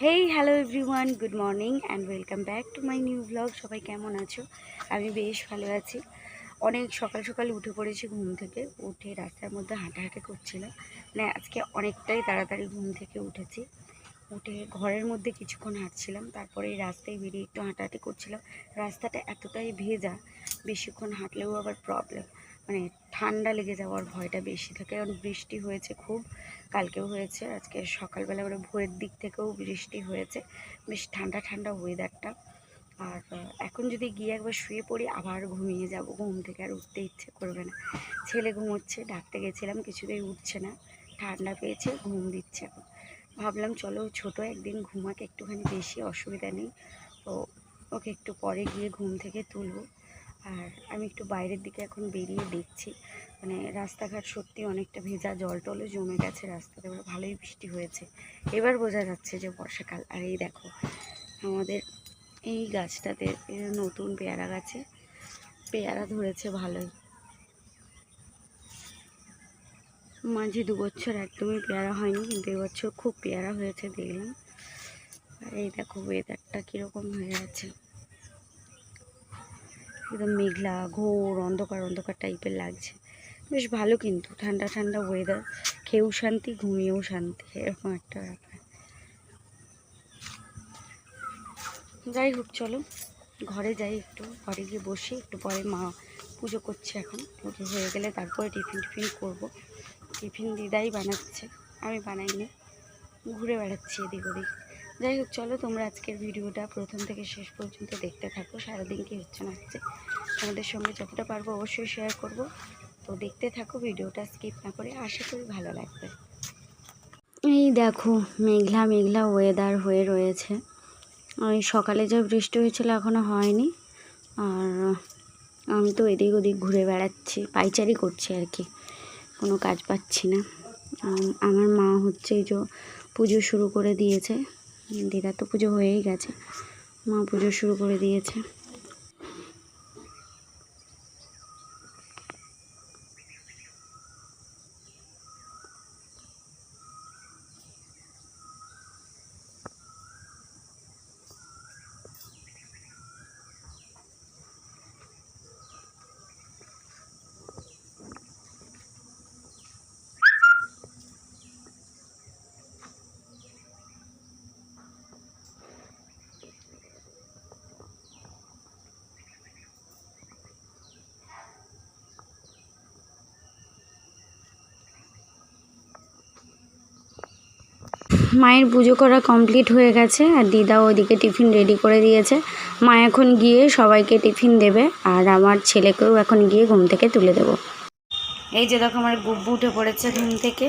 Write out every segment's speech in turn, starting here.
Hey hello everyone good morning and welcome back to my new blog সবাই কেমন আছো? আমি বেশ ভালো আছি। অনেক সকাল সকাল উঠে পড়েছি ঘুম থেকে। উঠে রাস্তার মধ্যে হাঁটাহাঁটি করছিলাম। মানে আজকে অনেকটাই তাড়াতাড়ি ঘুম থেকে উঠেছি। উঠে ঘরের মধ্যে কিছুক্ষণ হাঁটছিলাম। তারপরে রাস্তায় বেরিয়ে একটু হাঁটাহাঁটি করছিলাম। রাস্তাটা এতটাই ভেজা, বেশিক্ষণ হাঁটলেও আবার প্রবলেম মানে ঠান্ডা লেগে যাওয়ার ভয়টা বেশি থাকে। কারণ বৃষ্টি হয়েছে খুব, কালকেও হয়েছে, আজকে সকালবেলা মানে ভোরের দিক থেকেও বৃষ্টি হয়েছে। বেশ ঠান্ডা ঠান্ডা ওয়েদারটা আর এখন যদি গিয়ে একবার শুয়ে পড়ি, আবার ঘুমিয়ে যাব। ঘুম থেকে আর উঠতে ইচ্ছে করবে না। ছেলে ঘুমোচ্ছে, ডাকতে গেছিলাম, কিছুতেই উঠছে না। ঠান্ডা পেয়েছে, ঘুম দিচ্ছে এখন। ভাবলাম চলো ছোট একদিন ঘুমাকে, একটুখানি বেশি অসুবিধা নেই। তো ওকে একটু পরে গিয়ে ঘুম থেকে তুলবো। আর আমি একটু বাইরের দিকে এখন বেরিয়ে দেখছি। মানে রাস্তাঘাট সত্যি অনেকটা ভেজা, জল টলও জমে গেছে রাস্তাতে, এবার ভালোই বৃষ্টি হয়েছে। এবার বোঝা যাচ্ছে যে বর্ষাকাল। আর এই দেখো, আমাদের এই গাছটাতে নতুন পেয়ারা গাছে, পেয়ারা ধরেছে ভালোই। মাঝে দু বছর একদমই পেয়ারা হয়নি, কিন্তু এবছর খুব পেয়ারা হয়েছে, দেখলাম। আর এই দেখো ওয়েদারটা কীরকম হয়ে আছে। একদম মেঘলা, ঘোর, অন্ধকার অন্ধকার টাইপের লাগছে। বেশ ভালো কিন্তু, ঠান্ডা ঠান্ডা ওয়েদার খেয়েও শান্তি, ঘুমিয়েও শান্তি, এরকম একটা ব্যাপার। যাই হোক, চলো। ঘরে যাই একটু, ঘরে গিয়ে বসে, একটু পরে মা পুজো করছে এখন। পুজো হয়ে গেলে তারপরে টিফিন টিফিন করব। টিফিন দিদাই বানাচ্ছে, আমি বানাইনি। ঘুরে বেড়াচ্ছি এদিক ওদিক। যাই হোক, চলো তোমরা আজকের ভিডিওটা প্রথম থেকে শেষ পর্যন্ত দেখতে থাকো। সারাদিন কি হচ্ছে না হচ্ছে তোমাদের সঙ্গে যতটা পারব অবশ্যই শেয়ার করব। তো দেখতে থাকো, ভিডিওটা স্কিপ না করে আশা করি ভালো লাগবে। এই দেখো, মেঘলা মেঘলা ওয়েদার হয়ে রয়েছে। ওই সকালে যে বৃষ্টি হয়েছিল এখনও হয়নি। আর আমি তো এদিক ওদিক ঘুরে বেড়াচ্ছি, পাইচারি করছি আর কি। কোনো কাজ পাচ্ছি না। আমার মা হচ্ছে এই যে পুজো শুরু করে দিয়েছে। দিদা তো পুজো হয়েই গেছে মা পুজো শুরু করে দিয়েছে। মায়ের পুজো করা কমপ্লিট হয়ে গেছে আর দিদা ওইদিকে টিফিন রেডি করে দিয়েছে। মা এখন গিয়ে সবাইকে টিফিন দেবে আর আমার ছেলেকেও এখন গিয়ে ঘুম থেকে তুলে দেবো। এই যে দেখো আমার গুব্বু উঠে পড়েছে ঘুম থেকে।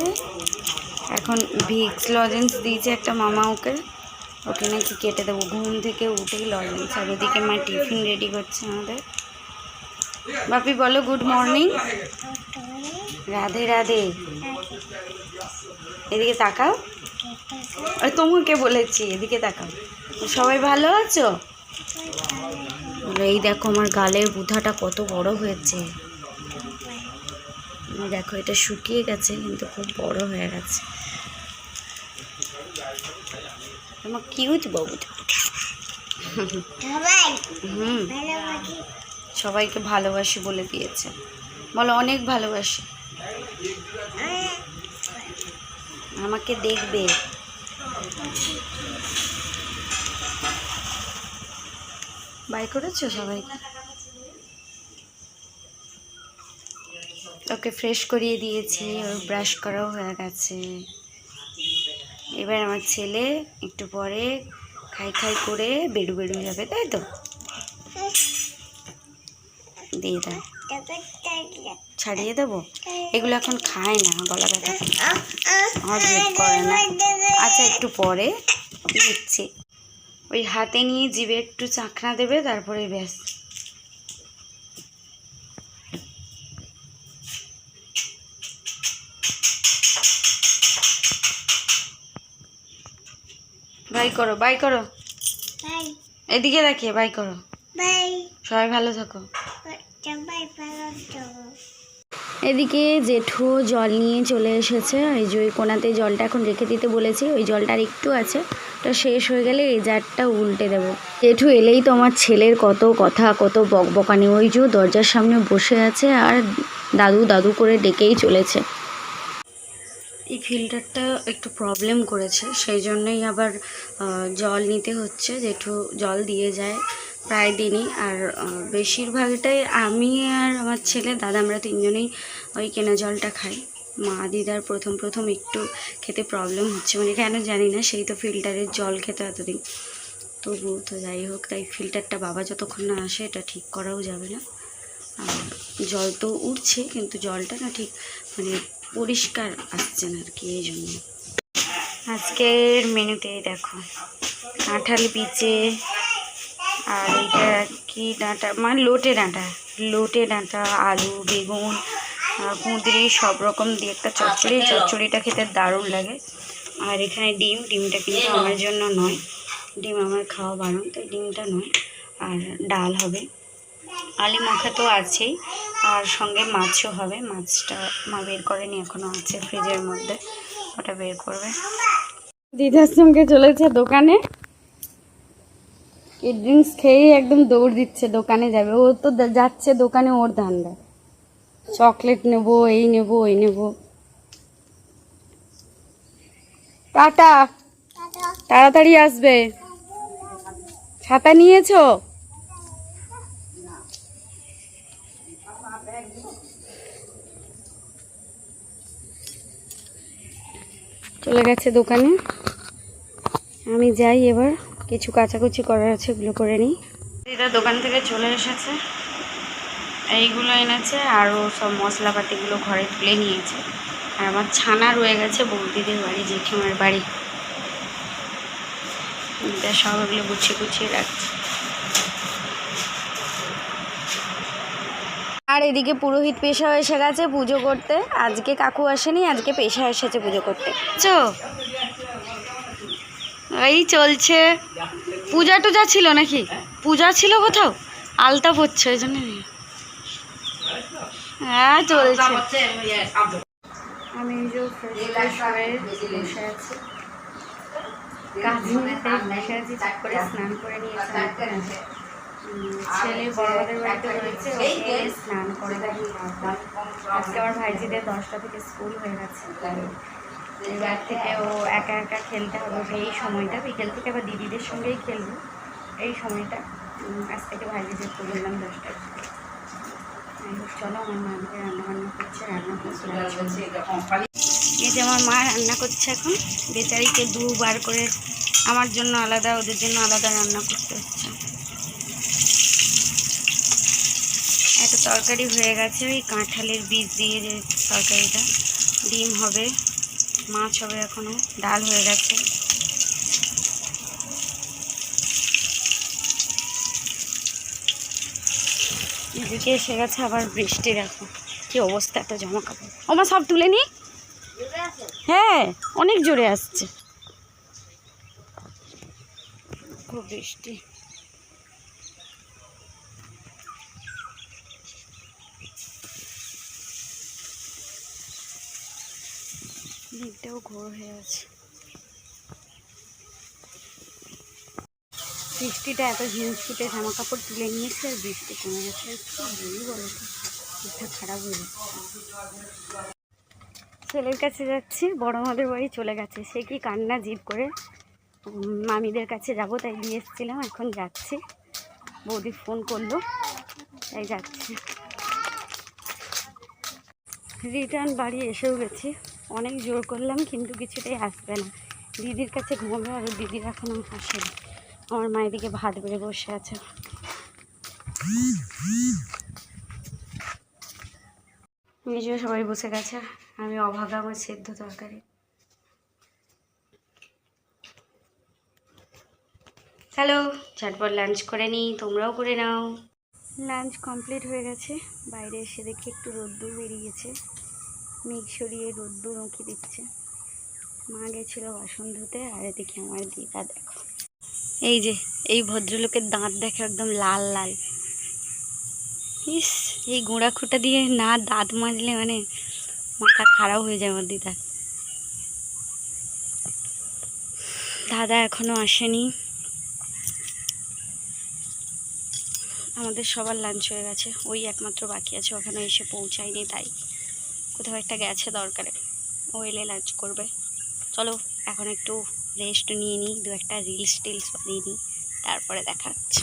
এখন ভিক্স লজেন্স দিয়েছে একটা মামা ওকে। ওকে নাকি কেটে দেবো। ঘুম থেকে উঠেই লজেন্স। আর ওদিকে মা টিফিন রেডি করছে আমাদের। বাপি, বলো গুড মর্নিং রাধে রাধে। এদিকে তাকাও। তোমাকে বলেছি এদিকে তাকাও। সবাই ভালো আছো? এই দেখো আমার গালের বুধাটা কত বড় হয়েছে। দেখো এটা শুকিয়ে গেছে কিন্তু খুব বড় হয়ে গেছে। আমার কিউট বাবুটা হুম। সবাইকে ভালোবাসি বলে দিয়েছে। বলো অনেক ভালোবাসি। আমাকে দেখবে। বাই করেছ সবাইকে ওকে ফ্রেশ করিয়ে দিয়েছি ওর ব্রাশ করাও হয়ে গেছে। এবার আমার ছেলে একটু পরে খাই খাই করে বেরু বেরু যাবে তাই তো? দিয়ে দাও। ছাড়িয়ে দেবো? এগুলো এখন খায় না গলা ব্যথা করে। হজম করে না। আচ্ছা একটু পরে দিচ্ছি। ওই হাতে নিয়ে জিভে একটু চাকনা দেবে তারপরে ব্যাস। বাই করো বাই করো। এদিকে দেখিয়ে বাই করো। সবাই ভালো থাকো। এদিকে জেঠু জল নিয়ে চলে এসেছে। এই যে ওই কোনাতে জলটা এখন রেখে দিতে বলেছি, ওই জলটা আর একটু আছে। ওটা শেষ হয়ে গেলে এই জারটা উল্টে দেবো। জেঠু এলেই তো আমার ছেলের কত কথা, কত বকবকানি। ওই যে দরজার সামনে বসে আছে আর দাদু দাদু করে ডেকেই চলেছে। এই ফিল্টারটা একটু প্রবলেম করেছে, সেই জন্যই আবার জল নিতে হচ্ছে। জেঠু জল দিয়ে যায়। প্রায় দিনই। আর বেশিরভাগটাই আমি আর আমার ছেলে, দাদা, আমরা তিনজনেই ওই কেনা জলটা খাই। মা, দিদার প্রথম প্রথম একটু খেতে প্রবলেম হচ্ছে। মানে কেন জানি না, সেই তো ফিল্টারের জল খেতে এতদিন। তবু তো যাই হোক, তাই ফিল্টারটা বাবা যতক্ষণ না আসে, এটা ঠিক করাও যাবে না। আর জল তো উঠছে, কিন্তু জলটা না ঠিক মানে পরিষ্কার আসছে না আর কি, এই জন্য। আজকের মেনুতে দেখো, কাঁঠাল বিচে আর এটা কি ডাঁটা? মানে লোটে ডাঁটা। লোটে ডাঁটা, আলু, বেগুন কুঁদরি, সব রকম দিয়ে একটা চচ্চড়ি। চচ্চড়িটা খেতে দারুণ লাগে। আর এখানে ডিম, ডিমটা কিন্তু আমার জন্য নয়। ডিম আমার খাওয়া বারণ তো ডিমটা নয়। আর ডাল হবে। আলি মাখা তো আছেই। আর সঙ্গে মাছও হবে। মাছটা মা বের করেনি, এখনও আছে ফ্রিজের মধ্যে। ওটা বের করবে। দিদার সঙ্গে চলেছে দোকানে। কি ড্রিঙ্কস খেয়েই একদম দৌড় দিচ্ছে, দোকানে যাবে। ও তো যাচ্ছে দোকানে, ওর ধান্দা চকলেট নেব, এই নেব, ওই নেব। টাটা। তাড়াতাড়ি আসবে। ছাতা নিয়েছো? চলে গেছে দোকানে। আমি যাই এবার। কিছু কাচাকুচি করার আছে ওগুলো করে নিই। দিদা দোকান থেকে চলে এসেছে। এইগুলো এনেছে আরও সব মশলাপাতিগুলো ঘরে তুলে নিয়েছে। আর আমার ছানা রয়ে গেছে বৌদিদের বাড়ি জেঠিমার বাড়ি। দিদা সব এগুলো গুছিয়ে গুছিয়ে রাখছে। আর এদিকে পুরোহিত পেশা এসে গেছে পুজো করতে। আজকে কাকু আসেনি আজকে পেশা এসেছে পুজো করতে। চো এই চলছে। পূজা টুজা ছিল নাকি? পূজা ছিল কোথাও? আলতা পড়ছে, ওই জন্য হ্যাঁ আমার ভাইজিদের দশটা থেকে স্কুল হয়ে গেছে। এবার থেকে ও একা একা খেলতে হবে এই সময়টা। বিকেল থেকে আবার দিদিদের সঙ্গেই খেলব এই সময়টা। আজ থেকে দিলাম দশটায়। যাই হোক, চলো আমার মা রান্না বান্না করছে রান্না করছে এই যে আমার মা রান্না করছে এখন বেচারিকে দুবার করে আমার জন্য আলাদা ওদের জন্য আলাদা রান্না করতে হচ্ছে। একটা তরকারি হয়ে গেছে ওই কাঁঠালের বীজ দিয়ে যে তরকারিটা। ডিম হবে। মাছ হবে এখনও, ডাল হয়ে গেছে। এদিকে এসে গেছে আবার বৃষ্টি, দেখো কি অবস্থা একটা জামা কাপড় ওমা সব তুলে নি? হ্যাঁ অনেক জোরে আসছে। খুব বৃষ্টি। দিকটাও ঘোর হয়ে আছে। বৃষ্টিটা এত হিমশিটে জামা কাপড় তুলে নিয়েছে আর বৃষ্টি কমে গেছে। বলি বলো খারাপ হয়ে ছেলের কাছে যাচ্ছি, বড় মাদের বাড়ি চলে গেছে। সে কি কান্না জিদ করে মামিদের কাছে যাব তাই দিয়ে এসেছিলাম, এখন যাচ্ছি। বৌদি ফোন করল, তাই যাচ্ছি। রিটার্ন বাড়ি এসেও গেছি। অনেক জোর করলাম, কিন্তু কিছুতেই আসবে না। দিদির কাছে ঘুমাবে আর দিদির এখনও আসেনি। আমার মায়ের দিকে ভাত বেড়ে বসে আছে। নিজেও সবাই বসে গেছে। আমি অভাগা আমার সেদ্ধ তরকারি। হ্যালো ঝটপট লাঞ্চ করে নিই, তোমরাও করে নাও। লাঞ্চ কমপ্লিট হয়ে গেছে। বাইরে এসে দেখি একটু রোদ্দুর বেরিয়েছে। মেঘ সরিয়ে রোদ্দুর উঁকি দিচ্ছে। মা গেছিল বাসন ধুতে, আর এদিকে আমার দিদা দেখো। এই যে, এই ভদ্রলোকের দাঁত দেখে একদম লাল লাল। ইস, এই গোড়া খুঁটা দিয়ে না দাঁত মাজলে মানে মাথা খারাপ হয়ে যায় আমার দিদার। দাদা এখনও আসেনি। আমাদের সবার লাঞ্চ হয়ে গেছে। ওই একমাত্র বাকি আছে, ওখানে এসে পৌঁছায়নি তাই। কোথাও একটা গেছে দরকারে। ও এলে লাঞ্চ করবে। চলো, এখন একটু রেস্ট নিয়ে নিই, দু একটা রিলস টিলস বানিয়ে নিই, তারপরে দেখা হচ্ছে।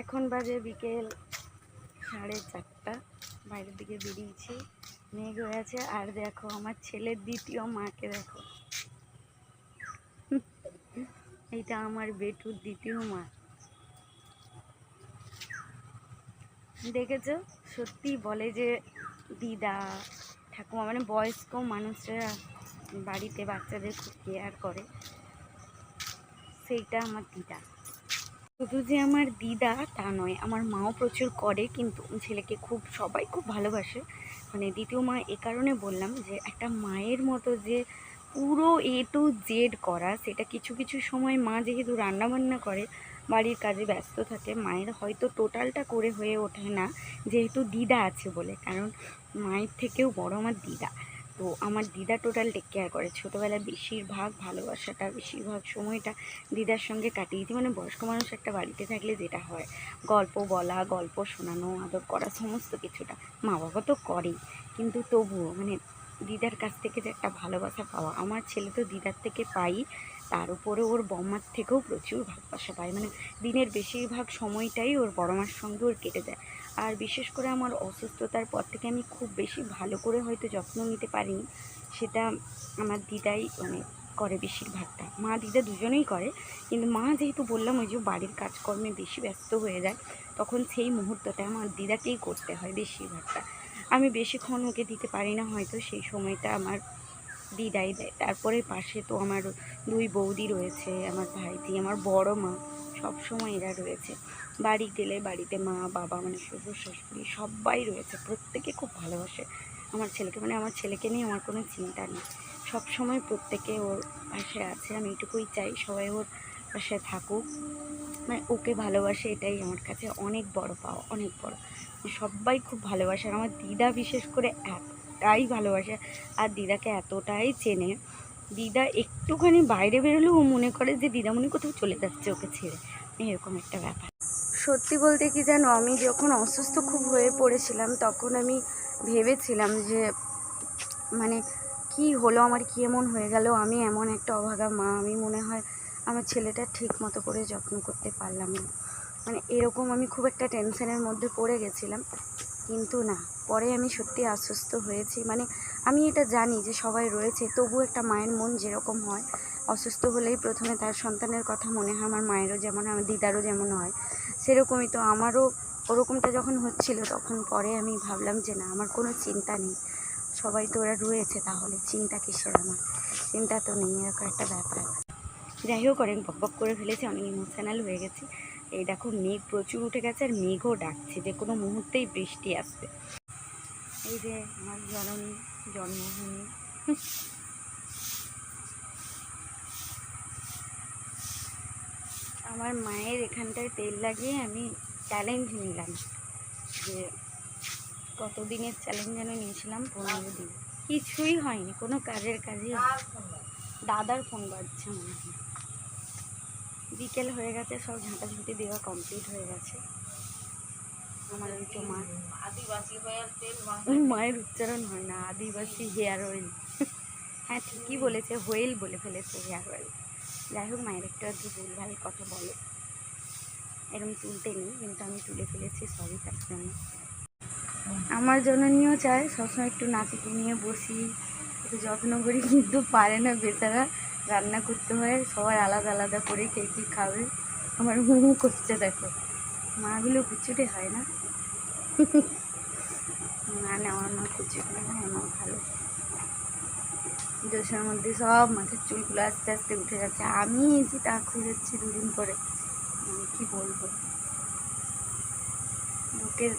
এখন বাজে বিকেল সাড়ে চারটা, বাইরের দিকে বেরিয়েছি, মেঘ হয়ে আছে আর দেখো আমার ছেলের দ্বিতীয় মাকে দেখো। এইটা আমার বেটুর দ্বিতীয় মা। দেখেছ? সত্যি বলে যে, দিদা ঠাকুমা মানে বয়স্ক মানুষরা বাড়িতে বাচ্চাদের খুব কেয়ার করে। সেইটা আমার দিদা। শুধু যে আমার দিদা তা নয়, আমার মাও প্রচুর করে, কিন্তু ছেলেকে খুব, সবাই খুব ভালোবাসে। মানে দ্বিতীয় মা এ কারণে বললাম যে, একটা মায়ের মতো যে পুরো এ টু জেড করা, সেটা কিছু কিছু সময় মা যেহেতু রান্নাবান্না করে, বাড়ির কাজে ব্যস্ত থাকে, মায়ের হয়তো টোটালটা করে হয়ে ওঠে না, যেহেতু দিদা আছে বলে। কারণ মায়ের থেকেও বড় আমার দিদা। তো আমার দিদা টোটাল টেক কেয়ার করে। ছোটোবেলায় বেশিরভাগ ভালোবাসাটা, বেশিরভাগ সময়টা দিদার সঙ্গে কাটিয়েছি মানে বয়স্ক মানুষ একটা বাড়িতে থাকলে যেটা হয়, গল্প বলা, গল্প শোনানো, আদর করা, সমস্ত কিছুটা মা বাবা তো করেই। কিন্তু তবুও মানে দিদার কাছ থেকে যে একটা ভালোবাসা পাওয়া, আমার ছেলে তো দিদার থেকে পাই, তার উপরে ওর বম্মার থেকেও প্রচুর ভালোবাসা পায় মানে দিনের বেশিরভাগ সময়টাই ওর বড় মার সঙ্গে ওর কেটে যায়। আর বিশেষ করে আমার অসুস্থতার পর থেকে আমি খুব বেশি ভালো করে হয়তো যত্ন নিতে পারিনি। সেটা আমার দিদাই মানে করে বেশিরভাগটা। মা, দিদা দুজনেই করে। কিন্তু মা যেহেতু বললাম ওই যে বাড়ির কাজকর্মে বেশি ব্যস্ত হয়ে যায়, তখন সেই মুহূর্তটা আমার দিদাকেই করতে হয় বেশিরভাগটা। আমি বেশিক্ষণ ওকে দিতে পারি না হয়তো, সেই সময়টা আমার দিদাই দেয়। তারপরে পাশে তো আমার দুই বৌদি রয়েছে, আমার ভাইজি আমার বড় মা সব সময় এরা রয়েছে। বাড়ি গেলে বাড়িতে মা, বাবা মানে শ্বশুর, শাশুড়ি সবাই রয়েছে। প্রত্যেকে খুব ভালোবাসে আমার ছেলেকে। মানে আমার ছেলেকে নিয়ে আমার কোনো চিন্তা নেই। সব সময় প্রত্যেকে ওর পাশে আছে। আমি এটুকুই চাই সবাই ওর পাশে থাকুক। মানে ওকে ভালোবাসে এটাই আমার কাছে অনেক বড় পাওয়া, অনেক বড়। সবাই খুব ভালোবাসে। আমার দিদা বিশেষ করে এতটাই ভালোবাসে। আর দিদাকে এতটাই চেনে। দিদা একটুখানি বাইরে বেরোলেও মনে করে যে দিদা দিদামণি কোথাও চলে যাচ্ছে ওকে ছেড়ে। এরকম একটা ব্যাপার। সত্যি বলতে কি জানো, আমি যখন অসুস্থ খুব হয়ে পড়েছিলাম, তখন আমি ভেবেছিলাম যে মানে কি হলো, আমার কি এমন হয়ে গেল, আমি এমন একটা অভাগা মা, আমি মনে হয় আমার ছেলেটা ঠিক মতো করে যত্ন করতে পারলাম না। মানে এরকম আমি খুব একটা টেনশনের মধ্যে পড়ে গেছিলাম, কিন্তু না, পরে আমি সত্যি আশ্বস্ত হয়েছি। মানে আমি এটা জানি যে সবাই রয়েছে তবু একটা মায়ের মন যেরকম হয়, অসুস্থ হলেই প্রথমে তার সন্তানের কথা মনে হয়, আমার মায়েরও যেমন আমার দিদারও যেমন হয়। সেরকমই তো আমারও ওরকমটা যখন হচ্ছিল তখন পরে আমি ভাবলাম যে না, আমার কোনো চিন্তা নেই। সবাই তো ওরা রয়েছে তাহলে, চিন্তা কিসের আমার? চিন্তা তো নেই, এরকম একটা ব্যাপার। যাই হোক, অনেক বকবক করে ফেলেছি, অনেক ইমোশনাল হয়ে গেছি। এই দেখো, মেঘ প্রচুর উঠে গেছে আর মেঘও ডাকছে, যে কোনো মুহূর্তেই বৃষ্টি আসবে। এই যে আমার জননী, জন্মভূমি। আমার মায়ের এখানটায় তেল লাগিয়ে আমি চ্যালেঞ্জ নিলাম যে কতদিনের চ্যালেঞ্জ যেন নিয়েছিলাম পনেরো দিন। কিছুই হয়নি কোনো কাজের কাজই হয়নি। দাদার ফোন বাজছে মনে হয় বিকেল হয়ে গেছে সব ঝাঁটাঝুঁটি দেওয়া কমপ্লিট হয়ে গেছে। আমার ওই তো মা। আদিবাসী ওই মায়ের উচ্চারণ হয় না আদিবাসী হেয়ার অয়েল হ্যাঁ ঠিকই বলেছে হোয়েল বলে ফেলেছে হেয়ার অয়েল যাই হোক, মায়ের একটু ভুলভাল কথা বলে। এরকম তুলতে নেই, কিন্তু আমি তুলে ফেলেছি, সবই তার জন্য। আমার জননীয় চায়, সবসময় একটু নাতিকে নিয়ে বসি। একটু যত্ন করি, কিন্তু পারে না বেচারা। রান্না করতে হয়, সবার আলাদা আলাদা করে কে কী খাবে। আমার হু করছে, দেখো। মাগুলো কুচুটে হয় না? না না, আমার মা কুচুটে না, আমার ভালো। জোসের মধ্যে সব মাথার চুলগুলো আস্তে আস্তে উঠে যাচ্ছে। আমি যে তা খুঁজেছি দুদিন পরে। আমি কি বলব? লোকের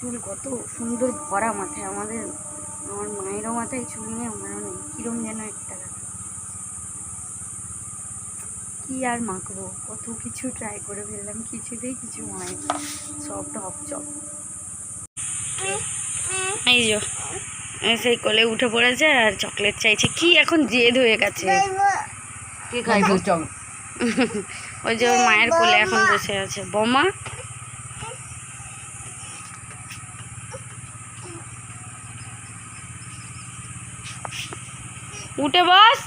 চুল কত সুন্দর ভরা মাথায়। আমাদের, আমার মায়েরও মাথায় চুল নেই, আমারও নেই। কিরম যেন একটা। কি আর মাখবো? কত কিছু ট্রাই করে ফেললাম। কিছুতেই কিছু হয় সব টপ চপ এই সেই কোলে উঠে পড়েছে আর চকলেট চাইছে। কি এখন জেদ হয়ে গেছে? কি খাইবো ওই যে ওর মায়ের কোলে এখন বসে আছে। বোমা? উঠে বস।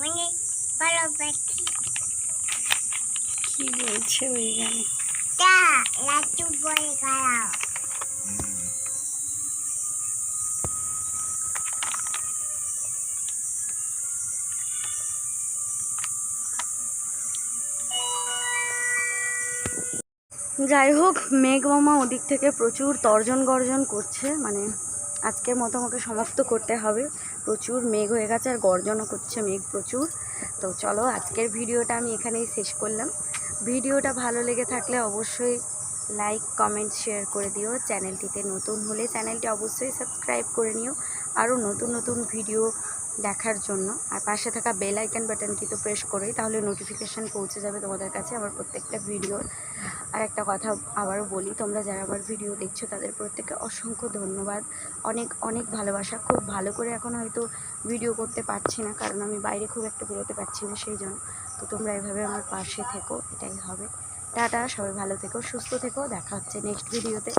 মানে কি বলছে ওই গানে যাই হোক, মেঘ মামা ওদিক থেকে প্রচুর তর্জন গর্জন করছে মানে আজকের মতো আমাকে সমাপ্ত করতে হবে। প্রচুর মেঘ হয়ে গেছে আর গর্জনও করছে মেঘ প্রচুর। তো চলো, আজকের ভিডিওটা আমি এখানেই শেষ করলাম। ভিডিওটা ভালো লেগে থাকলে অবশ্যই লাইক, কমেন্ট, শেয়ার করে দিও। চ্যানেলটিতে নতুন হলে চ্যানেলটি অবশ্যই সাবস্ক্রাইব করে নিও। আরও নতুন নতুন ভিডিও দেখার জন্য। আর পাশে থাকা বেল আইকন বাটনটি তো প্রেস করেই তাহলে নোটিফিকেশান পৌঁছে যাবে তোমাদের কাছে আমার প্রত্যেকটা ভিডিওর আর একটা কথা আবারও বলি, তোমরা যারা আমার ভিডিও দেখছ তাদের প্রত্যেককে অসংখ্য ধন্যবাদ। অনেক অনেক ভালোবাসা। খুব ভালো করে এখন হয়তো ভিডিও করতে পারছি না, কারণ আমি বাইরে খুব একটা বেরোতে পারছি না সেই জন্য তো তোমরা এভাবে আমার পাশে থেকো, এটাই হবে। টাটা, সবাই ভালো থেকো, সুস্থ থেকো, দেখা হচ্ছে নেক্সট ভিডিওতে